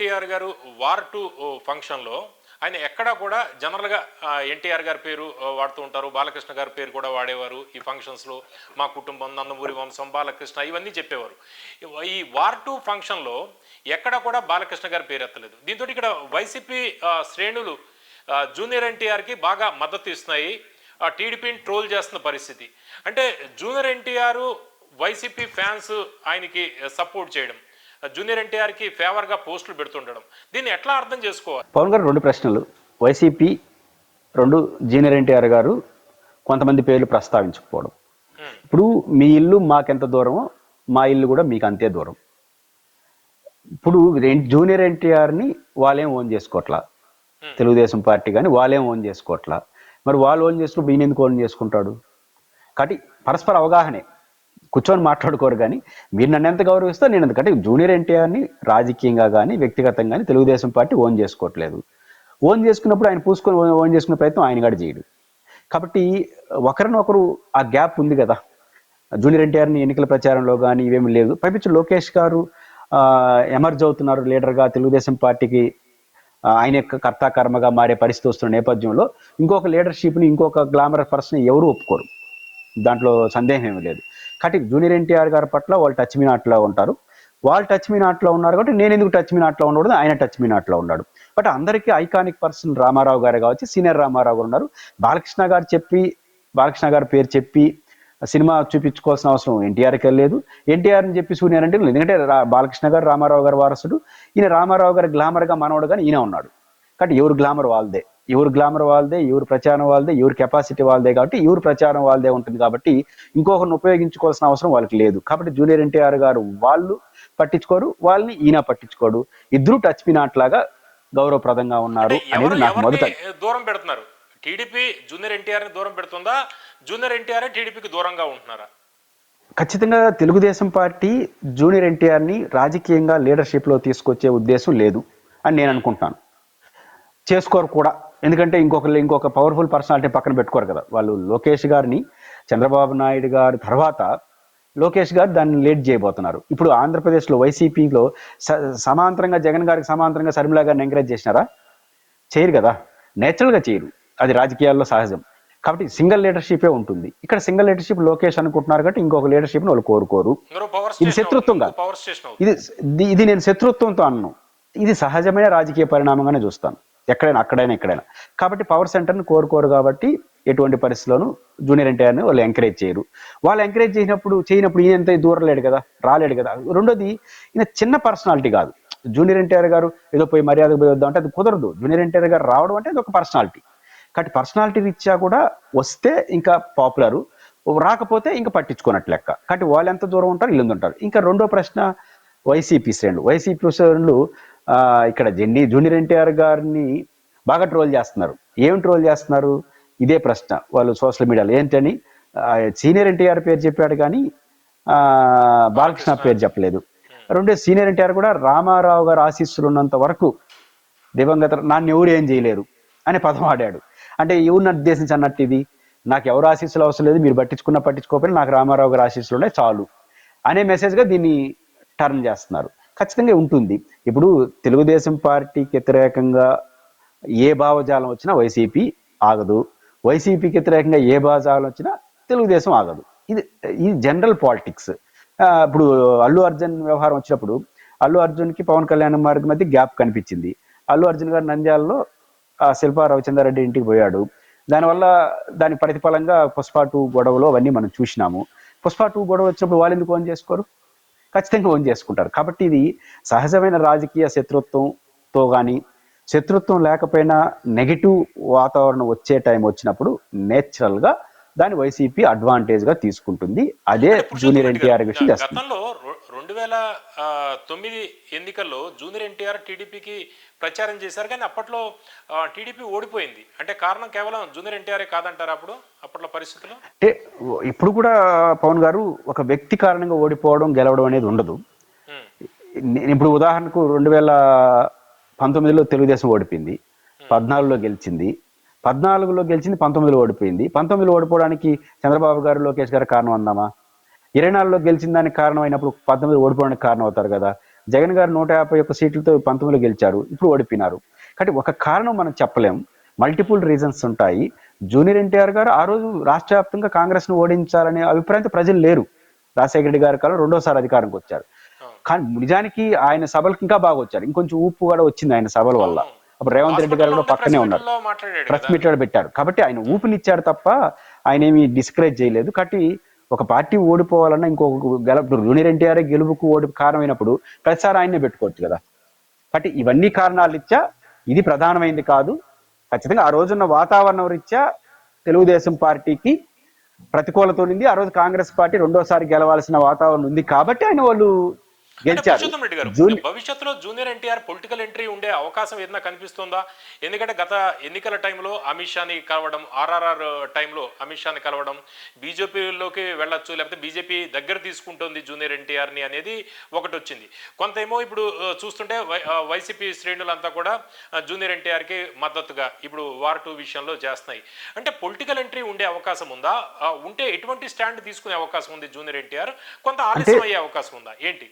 ఎన్టీఆర్ గారు war two ఫంక్షన్లో ఆయన ఎక్కడా కూడా జనరల్గా ఎన్టీఆర్ గారి పేరు వాడుతూ ఉంటారు. బాలకృష్ణ గారి పేరు కూడా వాడేవారు ఈ ఫంక్షన్స్లో. మా కుటుంబం నందమూరి వంశం బాలకృష్ణ ఇవన్నీ చెప్పేవారు. ఈ వార్ టూ ఫంక్షన్లో ఎక్కడా కూడా బాలకృష్ణ గారి పేరు ఎత్తలేదు. దీంతో ఇక్కడ వైసీపీ శ్రేణులు జూనియర్ ఎన్టీఆర్కి బాగా మద్దతు ఇస్తున్నాయి. టీడీపీని ట్రోల్ చేస్తున్న పరిస్థితి. అంటే జూనియర్ ఎన్టీఆర్ వైసీపీ ఫ్యాన్స్ ఆయనకి సపోర్ట్ చేయడం. జూనియర్ ఎన్టీఆర్కి ఫేవర్గా పోస్టులు పెడుతుండడం. దీన్ని ఎట్లా అర్థం చేసుకోవాలి? పవన్ గారు రెండు ప్రశ్నలు. వైసీపీ రెండు జూనియర్ ఎన్టీఆర్ గారు కొంతమంది పేర్లు ప్రస్తావించకపోవడం. ఇప్పుడు మీ ఇల్లు మాకెంత దూరమో మా ఇల్లు కూడా మీకు అంతే దూరం. ఇప్పుడు జూనియర్ ఎన్టీఆర్ని వాళ్ళేం ఓన్ చేసుకోవట్లా. తెలుగుదేశం పార్టీ కానీ వాళ్ళేం ఓన్ చేసుకోవట్లా మరి వాళ్ళు ఓన్ చేసుకుని ఈయన ఎందుకు ఓన్ చేసుకుంటాడు? కాబట్టి పరస్పర అవగాహనే. కూర్చొని మాట్లాడుకోరు కానీ మీరు నన్ను ఎంత గౌరవిస్తో నేను ఎందుకంటే జూనియర్ ఎన్టీఆర్ని రాజకీయంగా కానీ వ్యక్తిగతంగా కానీ తెలుగుదేశం పార్టీ ఓన్ చేసుకోవట్లేదు. ఓన్ చేసుకున్నప్పుడు ఆయన పూసుకొని ఓన్- చేసుకునే ప్రయత్నం ఆయన కూడా చేయడు. కాబట్టి ఒకరినొకరు ఆ గ్యాప్ ఉంది కదా. జూనియర్ ఎన్టీఆర్ని ఎన్నికల ప్రచారంలో కానీ ఇవేమి లేదు. పైపించి లోకేష్ గారు ఎమర్జ్ అవుతున్నారు లీడర్గా తెలుగుదేశం పార్టీకి. ఆయన యొక్క కర్తాకర్మగా మారే పరిస్థితి వస్తున్న నేపథ్యంలో ఇంకొక లీడర్షిప్ని ఇంకొక గ్లామర్ పర్సన్ ఎవరు ఒప్పుకోరు. దాంట్లో సందేహం ఏమీ లేదు. కాబట్టి జూనియర్ ఎన్టీఆర్ గారి పట్ల వాళ్ళు టచ్ మీ నాట్లో ఉంటారు. వాళ్ళు టచ్ మీ నాట్లో ఉన్నారు కాబట్టి నేను ఎందుకు టచ్ మీ నాట్లో ఉండకూడదు? ఆయన టచ్ మీ నాట్లో ఉన్నాడు. బట్ అందరికీ ఐకానిక్ పర్సన్ రామారావు గారు కావచ్చు సీనియర్ రామారావు గారు ఉన్నారు. బాలకృష్ణ గారు చెప్పి బాలకృష్ణ గారి పేరు చెప్పి సినిమా చూపించుకోవాల్సిన అవసరం ఎన్టీఆర్కి లేదు. ఎన్టీఆర్ అని చెప్పి సూర్యనారాయణ అంటే లేదు. ఎందుకంటే బాలకృష్ణ గారు రామారావు గారు వారసుడు. ఈయన రామారావు గారి గ్లామర్గా మనవడు కానీ ఈయన ఉన్నాడు. కాబట్టి ఎవరు గ్లామర్ వాళ్ళదే. ఎవరు గ్లామర్ వాళ్ళదే ఎవరు ప్రచారం వాళ్ళదే ఎవరు కెపాసిటీ వాళ్ళదే కాబట్టి ఎవరు ప్రచారం వాళ్ళదే ఉంటుంది కాబట్టి ఇంకొకరిని ఉపయోగించుకోవాల్సిన అవసరం వాళ్ళకి లేదు. కాబట్టి జూనియర్ ఎన్టీఆర్ గారు వాళ్ళు పట్టించుకోరు వాళ్ళని ఈయన పట్టించుకోడు. ఇద్దరు టచ్ మీ లాగా గౌరవప్రదంగా ఉన్నారు అనేది నాకు మొదట దూరం పెడుతున్నారు? టీడీపీ జూనియర్ ఎన్టీఆర్ని దూరం పెడుతుందా? జూనియర్ ఎన్టీఆర్ టీడీపీకి దూరంగా ఉంటున్నారా? ఖచ్చితంగా తెలుగుదేశం పార్టీ జూనియర్ ఎన్టీఆర్ని రాజకీయంగా లీడర్షిప్లో తీసుకొచ్చే ఉద్దేశం లేదు అని నేను అనుకుంటున్నాను చేసుకోరు కూడా. ఎందుకంటే ఇంకొక ఇంకొక పవర్ఫుల్ పర్సనాలిటీ పక్కన పెట్టుకోరు కదా. వాళ్ళు లోకేష్ గారిని చంద్రబాబు నాయుడు గారి తర్వాత లోకేష్ గారు దాన్ని లీడ్ చేయబోతున్నారు. ఇప్పుడు ఆంధ్రప్రదేశ్లో వైసీపీలో స సమాంతరంగా జగన్ గారికి సమాంతరంగా శర్మిలా గారిని ఎంకరేజ్ చేసినారా? చేయరు కదా. నేచురల్గా చేయరు. అది రాజకీయాల్లో సహజం. కాబట్టి సింగిల్ లీడర్షిపే ఉంటుంది. ఇక్కడ సింగిల్ లీడర్షిప్ లోకేష్ అనుకుంటున్నారు కాబట్టి ఇంకొక లీడర్షిప్ని వాళ్ళు కోరుకోరు. ఇది శత్రుత్వం కాదు. పవర్ స్టేషన్ అవుతుంది. ఇది ఇది- నేను శత్రుత్వంతో అన్ను. ఇది సహజమైన రాజకీయ పరిణామంగానే చూస్తాను. ఎక్కడైనా అక్కడైనా ఎక్కడైనా. కాబట్టి పవర్ సెంటర్ని కోరుకోరు కాబట్టి ఎటువంటి పరిస్థితుల్లోనూ జూనియర్ ఎన్టీఆర్ని వాళ్ళు ఎంకరేజ్ చేయరు. వాళ్ళు ఎంకరేజ్ చేసినప్పుడు చేయనప్పుడు ఈయన ఎంత దూరం లేడు కదా రాలేడు కదా. రెండోది ఈయన చిన్న పర్సనాలిటీ కాదు. జూనియర్ ఎన్టీఆర్ గారు ఏదో పోయి మర్యాద పోయి వద్దాం అంటే అది కుదరదు. జూనియర్ ఎన్టీఆర్ గారు రావడం అంటే అది ఒక పర్సనాలిటీ కాబట్టి పర్సనాలిటీ రీత్యా కూడా వస్తే ఇంకా పాపులర్ రాకపోతే ఇంకా పట్టించుకున్నట్టు లెక్క. కాబట్టి వాళ్ళు ఎంత దూరం ఉంటారు ఇల్లు ఉంటారు. ఇంకా రెండో ప్రశ్న వైసీపీ శ్రేణులు. వైసీపీ శ్రేణులు ఇక్కడ జెన్నీ జూనియర్ ఎన్టీఆర్ గారిని బాగా ట్రోల్ చేస్తున్నారు. ఏం ట్రోల్ చేస్తున్నారు? ఇదే ప్రశ్న. వాళ్ళు సోషల్ మీడియాలో ఏంటని సీనియర్ ఎన్టీఆర్ పేరు చెప్పాడు కానీ బాలకృష్ణ పేరు చెప్పలేదు. రెండో సీనియర్ ఎన్టీఆర్ కూడా రామారావు గారు ఆశీస్సులు ఉన్నంత వరకు దివంగత నన్ను ఎవరు ఏం చేయలేరు అనే పదం ఆడాడు. అంటే ఎవరిని ఉద్దేశించి అన్నట్టు ఇది. నాకు ఎవరు ఆశీస్సులు అవసరం లేదు మీరు పట్టించుకున్నా పట్టించుకోకపోయినా నాకు రామారావు గారు ఆశీస్సులు ఉన్నాయి చాలు అనే మెసేజ్గా దీన్ని టర్న్ చేస్తున్నారు. ఖచ్చితంగా ఉంటుంది. ఇప్పుడు తెలుగుదేశం పార్టీకి వ్యతిరేకంగా ఏ భావజాలం వచ్చినా వైసీపీ ఆగదు. వైసీపీకి వ్యతిరేకంగా ఏ భావజాలం వచ్చినా తెలుగుదేశం ఆగదు. ఇది ఇది జనరల్ పాలిటిక్స్. ఇప్పుడు అల్లు అర్జున్ వ్యవహారం వచ్చినప్పుడు అల్లు అర్జున్కి పవన్ కళ్యాణ్ గారికి మధ్య గ్యాప్ కనిపించింది. అల్లు అర్జున్ గారు నంద్యాలలో ఆ శిల్పా రవిచంద్రారెడ్డి ఇంటికి పోయాడు. దానివల్ల దాని ప్రతిఫలంగా పుష్ప టూ గొడవలు అవన్నీ మనం చూసినాము. పుష్ప టూ గొడవ వచ్చినప్పుడు వాళ్ళు ఎందుకు ఫోన్ చేసుకోరు? ఖచ్చితంగా ఓన్ చేసుకుంటారు. కాబట్టి ఇది సహజమైన రాజకీయ శత్రుత్వంతో కానీ శత్రుత్వం లేకపోయినా నెగిటివ్ వాతావరణం వచ్చే టైం వచ్చినప్పుడు నేచురల్గా దాని వైసీపీ అడ్వాంటేజ్గా తీసుకుంటుంది. అదే జూనియర్ ఎన్టీఆర్ విషయం చేస్తుంది రెండు వేల తొమ్మిది ఎన్నికల్లో జూనియర్ ఎన్టీఆర్ టీడీపీకి ప్రచారం చేశారు. కానీ అప్పట్లో టీడీపీ ఓడిపోయింది. అంటే కారణం కేవలం జూనియర్ ఎన్టీఆరే కాదంటారా అప్పుడు? అప్పట్లో పరిస్థితులు? అంటే ఇప్పుడు కూడా పవన్ గారు ఒక వ్యక్తి కారణంగా ఓడిపోవడం గెలవడం అనేది ఉండదు. ఇప్పుడు ఉదాహరణకు రెండు వేల పంతొమ్మిదిలో తెలుగుదేశం ఓడిపోయింది. పద్నాలుగులో గెలిచింది. పద్నాలుగులో గెలిచింది పంతొమ్మిదిలో ఓడిపోయింది. పంతొమ్మిదిలో ఓడిపోవడానికి చంద్రబాబు గారు లోకేష్ గారు కారణం అందామా? ఇరవై నాలుగులో గెలిచిన దానికి కారణం అయినప్పుడు పంతొమ్మిది ఓడిపోవడానికి కారణం అవుతారు కదా. జగన్ గారు నూట యాభై ఒక్క సీట్లతో పంతొమ్మిదిలో గెలిచారు. ఇప్పుడు ఓడిపోయినారు. కాబట్టి ఒక కారణం మనం చెప్పలేం. మల్టిపుల్ రీజన్స్ ఉంటాయి. జూనియర్ ఎన్టీఆర్ గారు ఆ రోజు రాష్ట్ర వ్యాప్తంగా కాంగ్రెస్ను ఓడించాలనే అభిప్రాయంతో ప్రజలు లేరు. రాజశేఖర రెడ్డి గారి కాలం రెండోసారి అధికారంకి వచ్చారు. కానీ నిజానికి ఆయన సభలకు ఇంకా బాగా వచ్చారు. ఇంకొంచెం ఊపు కూడా వచ్చింది ఆయన సభల వల్ల. అప్పుడు రేవంత్ రెడ్డి గారు కూడా పక్కనే ఉన్నారు. ప్రెస్ మీట్ పెట్టారు. కాబట్టి ఆయన ఊపినిచ్చాడు తప్ప ఆయన ఏమి డిస్కరేజ్ చేయలేదు. కాబట్టి ఒక పార్టీ ఓడిపోవాలన్నా ఇంకొక గెల ఇప్పుడు జూనియర్ ఎన్టీఆర్ గెలుపుకు ఓడి కారణమైనప్పుడు ప్రతిసారి ఆయన్నే పెట్టుకోవచ్చు కదా. కాబట్టి ఇవన్నీ కారణాలు ఇచ్చా ఇది ప్రధానమైంది కాదు. ఖచ్చితంగా ఆ రోజున్న వాతావరణం రీత్యా తెలుగుదేశం పార్టీకి ప్రతికూలత ఉంది ఆ రోజు కాంగ్రెస్ పార్టీ రెండోసారి గెలవాల్సిన వాతావరణం ఉంది కాబట్టి ఆయన వాళ్ళు గెలిచారు. రెడ్డి గారు భవిష్యత్తులో జూనియర్ ఎన్టీఆర్ పొలిటికల్ ఎంట్రీ ఉండే అవకాశం ఏదైనా కనిపిస్తుందా? ఎందుకంటే గత ఎన్నికల టైంలో అమిత్ షాని కలవడం ఆర్ఆర్ఆర్ టైంలో అమిత్ షాని కలవడం బీజేపీలోకి వెళ్ళొచ్చు లేకపోతే బీజేపీ దగ్గర తీసుకుంటుంది జూనియర్ ఎన్టీఆర్ని అనేది ఒకటి వచ్చింది. కొంత ఏమో ఇప్పుడు చూస్తుంటే వైసీపీ శ్రేణులంతా కూడా జూనియర్ ఎన్టీఆర్కి మద్దతుగా ఇప్పుడు వార్ టూ విషయంలో చేస్తున్నాయి. అంటే పొలిటికల్ ఎంట్రీ ఉండే అవకాశం ఉందా? ఉంటే ఎటువంటి స్టాండ్ తీసుకునే అవకాశం ఉంది జూనియర్ ఎన్టీఆర్? కొంత ఆలస్యం అయ్యే అవకాశం ఉందా? ఏంటి?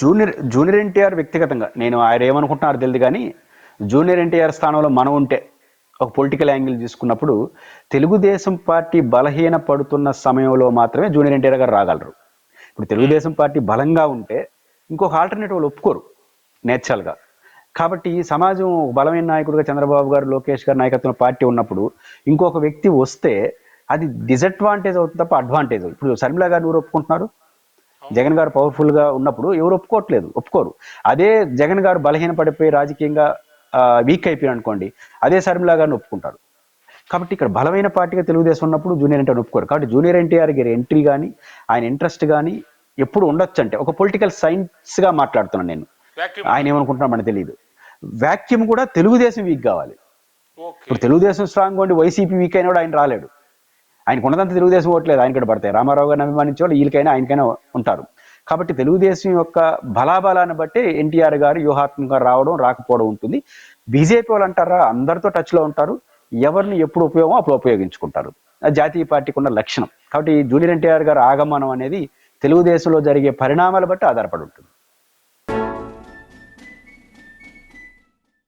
జూనియర్ జూనియర్ ఎన్టీఆర్ వ్యక్తిగతంగా నేను ఆయన ఏమనుకుంటున్నారో తెలియదు కానీ జూనియర్ ఎన్టీఆర్ స్థానంలో మనం ఉంటే ఒక పొలిటికల్ యాంగిల్ తీసుకున్నప్పుడు తెలుగుదేశం పార్టీ బలహీన పడుతున్న సమయంలో మాత్రమే జూనియర్ ఎన్టీఆర్ గారు రాగలరు. ఇప్పుడు తెలుగుదేశం పార్టీ బలంగా ఉంటే ఇంకొక ఆల్టర్నేటివ్ వాళ్ళు ఒప్పుకోరు నేచురల్గా కాబట్టి సమాజం బలమైన నాయకుడిగా చంద్రబాబు గారు లోకేష్ గారు నాయకత్వంలో పార్టీ ఉన్నప్పుడు ఇంకొక వ్యక్తి వస్తే అది డిసడ్వాంటేజ్ అవుతుంది తప్ప అడ్వాంటేజ్ ఇప్పుడు శర్మిల గారు ఎవరు ఒప్పుకుంటున్నారు? జగన్ గారు పవర్ఫుల్గా ఉన్నప్పుడు ఎవరు ఒప్పుకోవట్లేదు ఒప్పుకోరు. అదే జగన్ గారు బలహీన పడిపోయి రాజకీయంగా వీక్ అయిపోయారు అనుకోండి అదే శర్మిలా గారిని ఒప్పుకుంటారు. కాబట్టి ఇక్కడ బలమైన పార్టీగా తెలుగుదేశం ఉన్నప్పుడు జూనియర్ ఎన్టీఆర్ ఒప్పుకోరు. కాబట్టి జూనియర్ ఎన్టీఆర్ గారి ఎంట్రీ కానీ ఆయన ఇంట్రెస్ట్ కానీ ఎప్పుడు ఉండొచ్చు అంటే ఒక పొలిటికల్ సైన్స్గా మాట్లాడుతున్నాను నేను. ఆయన ఏమనుకుంటున్నాడు మనకు తెలియదు వాక్యూమ్ కూడా తెలుగుదేశం వీక్ కావాలి. ఇప్పుడు తెలుగుదేశం స్ట్రాంగ్ ఉండి వైసీపీ వీక్ అయినా కూడా ఆయన రాలేడు. ఆయనకు ఉన్నదంతా తెలుగుదేశం ఓట్లేదు ఆయన పడతాయి. రామారావు గారిని అభిమానించే వాళ్ళు వీళ్ళకైనా ఆయనకైనా ఉంటారు. కాబట్టి తెలుగుదేశం యొక్క బలాబలాన్ని బట్టి ఎన్టీఆర్ గారు వ్యూహాత్మకంగా రావడం రాకపోవడం ఉంటుంది. బీజేపీ వాళ్ళు అంటారా? అందరితో టచ్లో ఉంటారు. ఎవరిని ఎప్పుడు ఉపయోగమో అప్పుడు ఉపయోగించుకుంటారు. జాతీయ పార్టీకి ఉన్న లక్షణం. కాబట్టి జూనియర్ ఎన్టీఆర్ గారు ఆగమనం అనేది తెలుగుదేశంలో జరిగే పరిణామాల బట్టి ఆధారపడి ఉంటుంది.